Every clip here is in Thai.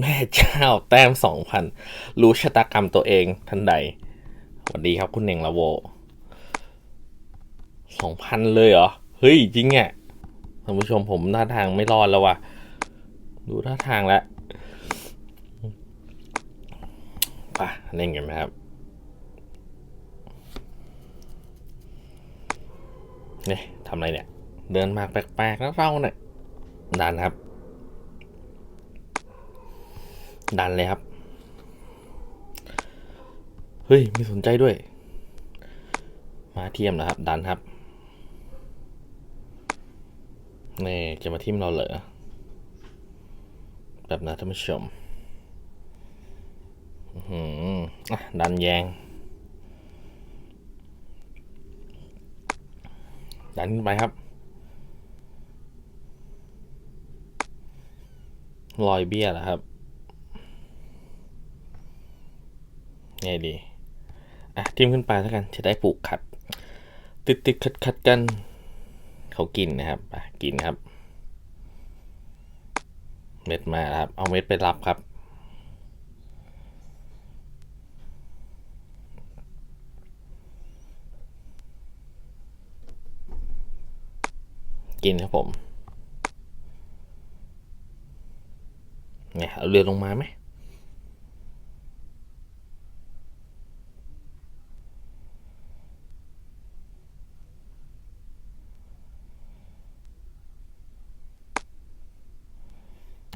แม่เจ้าแต้มสองพันรู้ชะตากรรมตัวเองทันใดสวัสดีครับคุณเน่งละโวสองพันเลยเหรอ เฮ้ย จริงอะท่านผู้ชมผมหน้าทางไม่รอดแล้วว่ะ ดูท่าทางแล้วป่ะเล่นกันไหมครับเนี่ยทำอะไรเนี่ย เดินมาแปลกๆนะเราเนี่ยดันครับ ดันเลยครับ เฮ้ย ไมีสนใจด้วย มาเทียมนะครับ ดันครับนี่จะมาทิมเราเหรอแบบนะท่านผู้ชมอื้อหืออะดันแยง ดันไปครับรอยเบี้ยเหรอครับ ไงดี อะทิมขึ้นไปแล้วกันจะได้ปลูกขัด ติดติดขัดขัดกัน เขากินนะครับอะกินครับ เม็ดมาครับ เอาเม็ดไปรับครับ กินครับผมเนี่ยเอาเรือลงมาไหม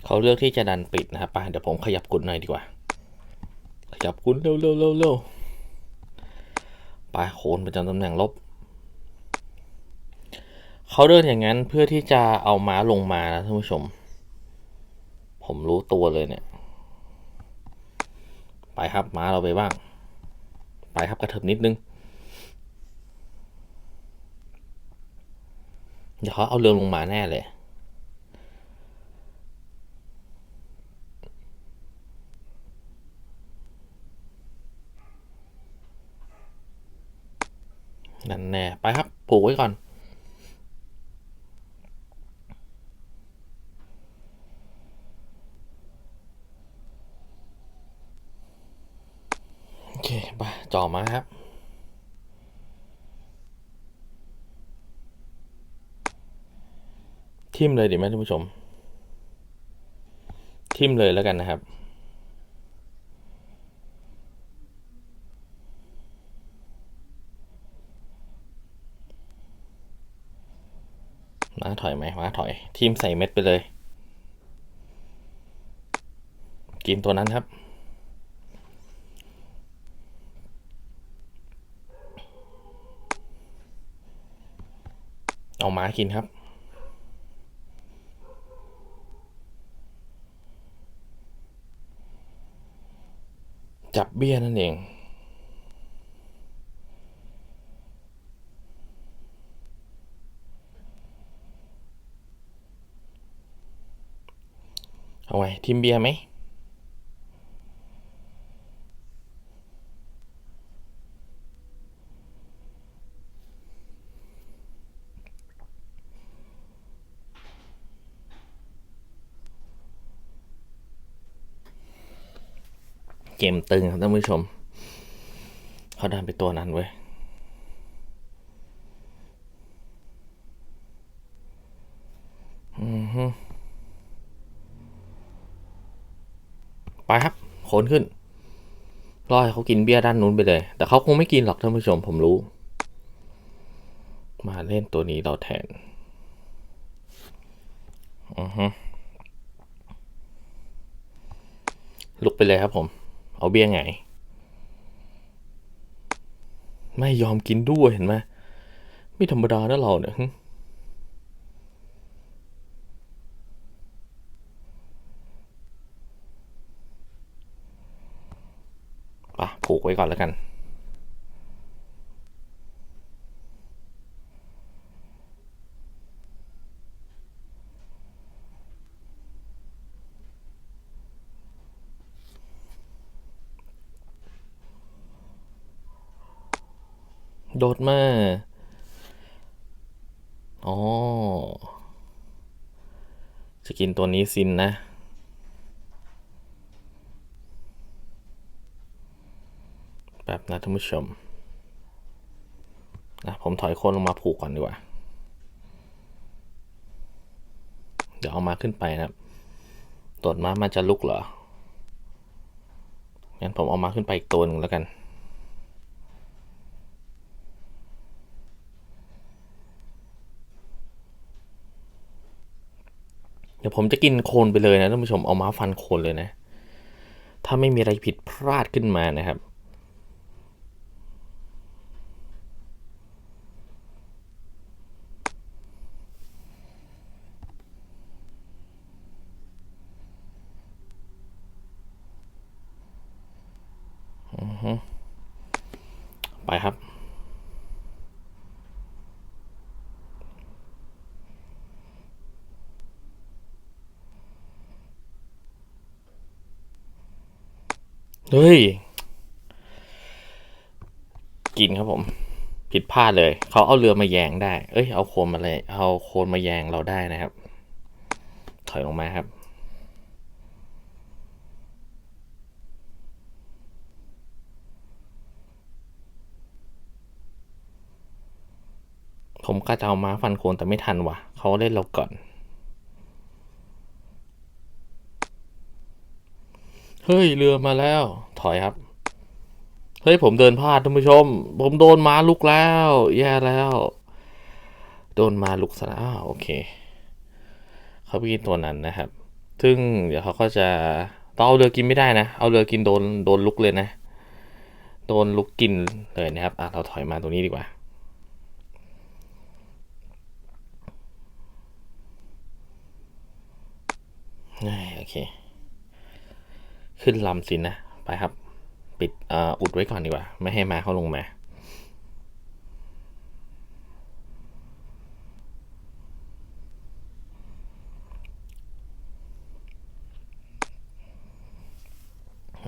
เขาเลือกที่จะดันปิดนะครับไปเดี๋ยวผมขยับกุดหน่อยดีกว่า ขยับกุดเร็วเร็วเร็วเร็วไปโคนประจำตำแหน่งลบ เขาเดินอย่างนั้นเพื่อที่จะเอาม้าลงมานะท่านผู้ชม ผมรู้ตัวเลยเนี่ย ไปครับม้าเราไปบ้าง ไปครับกระเถิบนิดนึงเดี๋ยวเขาเอาเรือลงมาแน่เลย นั่นแน่ไปครับผูกไว้ก่อน โอเคไปจ่อมาครับทิมเลยดีไหมท่านผู้ชมทิมเลยแล้วกันนะครับ มาถอยไหมมาถอย ทีมใส่เม็ดไปเลย กินตัวนั้นครับ เอาหมากินครับจับเบี้ยนั่นเอง เอาไว้ทิมเบียร์ไหมเกมตึงครับท่านผู้ชม เขาดันไปตัวนั้นเว้ย อือฮึ ไปครับ โขนขึ้นรอให้เขากินเบียด้านนู้นไปเลย แต่เขาคงไม่กินหรอกท่านผู้ชมผมรู้ มาเล่นตัวนี้เราแทนอือฮึลุกไปเลยครับผม เอาเบี้ยไง ไม่ยอมกินด้วยเห็นไหมไม่ธรรมดานะเราเนี่ยหึปะ ผูกไว้ก่อนแล้วกัน โดดมา อ๋อจะกินตัวนี้ซินนะ ป๊บนะท่านผู้ชมนะผมถอยโคนลงมาผูกก่อนดีกว่า เดี๋ยวเอามาขึ้นไปนะครับตรวจม้ามันจะลุกเหรอ งั้นผมเอามาขึ้นไปอีกตัวหนึ่งแล้วกัน เดี๋ยวผมจะกินโคนไปเลยนะท่านผู้ชม เอาม้าฟันโคนเลยนะ ถ้าไม่มีอะไรผิดพลาดขึ้นมานะครับ ไปครับ เฮ้ย กินครับผม ผิดพลาดเลย เขาเอาเรือมาแยงได้ เอ้ย เอาโคนมาเลย เอาโคนมาแยงเราได้นะครับ ถอยลงมาครับ ผมก็จะเอาม้าฟันโคนแต่ไม่ทันว่ะ เขาเล่นเราก่อน เฮ้ยเรือมาแล้ว ถอยครับ เฮ้ยผมเดินพลาดท่านผู้ชม ผมโดนม้าลุกแล้ว แย่แล้ว โดนม้าลุกซะแล้วโอเคเขาไปกินตัวนั้นนะครับ ซึ่งเดี๋ยวเขาก็จะต้องเอาเรือกินไม่ได้นะ เอาเรือกินโดนโดนลุกเลยนะ โดนลุกกินเลยนะครับอะเราถอยมาตรงนี้ดีกว่าโอเค ขึ้นลำสินนะ ไปครับ ปิดอ,อุดไว้ก่อนดีกว่า ไม่ให้มาเขาลงมา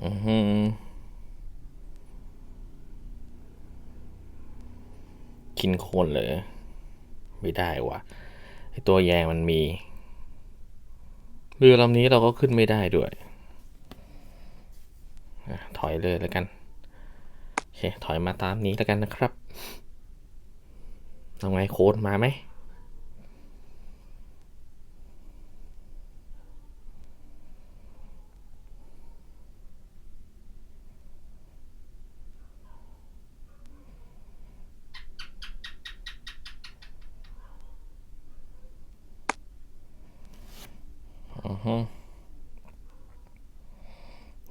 อือกินโคนเลย ไม่ได้วะไอตัวแยงมันมี เรือลำนี้เราก็ขึ้นไม่ได้ด้วย ถอยเลยแล้วกัน โอเค ถอยมาตามนี้แล้วกันนะครับทำไงโค้ดมาไหม อือฮึ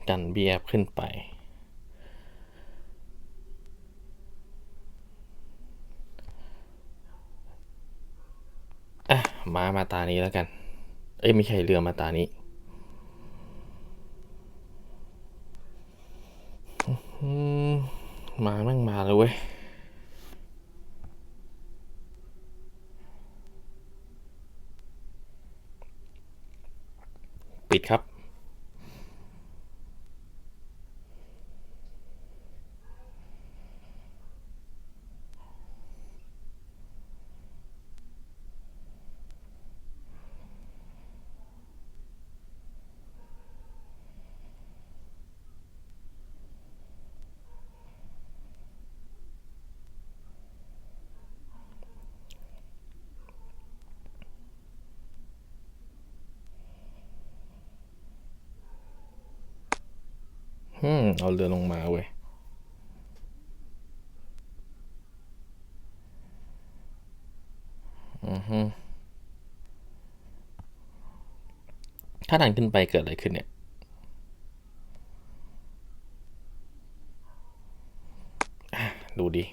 กันเบียบขึ้นไป อะมามาตานี้แล้วกัน เอ้ยไม่ใช่เรือมาตานี้มาแม่งมาเลยเว้ยปิดครับ อืม เอาเรือลงมาเว้ย อือฮึถ้าดันขึ้นไปเกิดอะไรขึ้นเนี่ย ดูดิ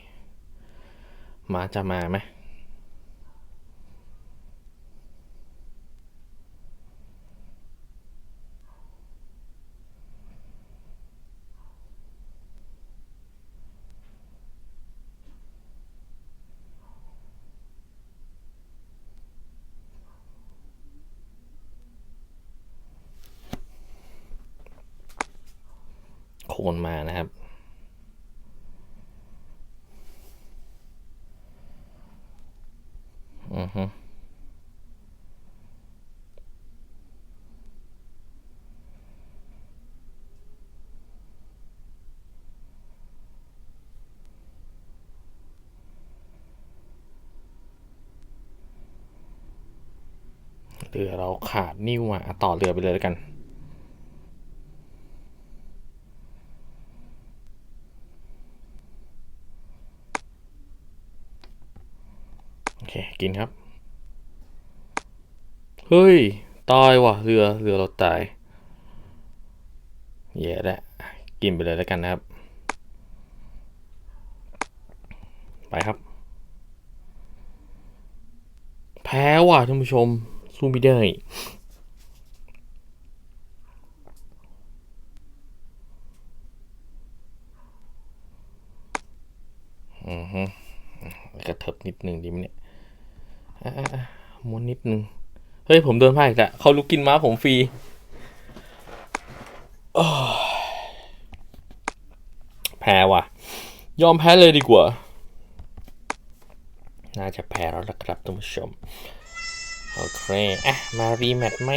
มาจะมาไหม โคนมานะครับ อือฮึเรือเราขาดนิ่วอะ ต่อเรือไปเลยแล้วกัน เคกินครับ เฮ้ย ตายว่ะ เรือ เรือเราตายแย่แล้วกินไปเลยแล้วกันนะครับ ไปครับ แพ้ว่ะท่านผู้ชม สู้ไม่ได้อือฮึกระเถิบนิดนึงดีไหมเนี่ย ม้วนนิดนึง เฮ้ย ผมเดินผ่านอีกแล้วเขาลุกกินม้าผมฟรีแพ้ว่ะ ยอมแพ้เลยดีกว่า น่าจะแพ้แล้วละครับท่านผู้ชม โอเค อะ มารีแมทไหม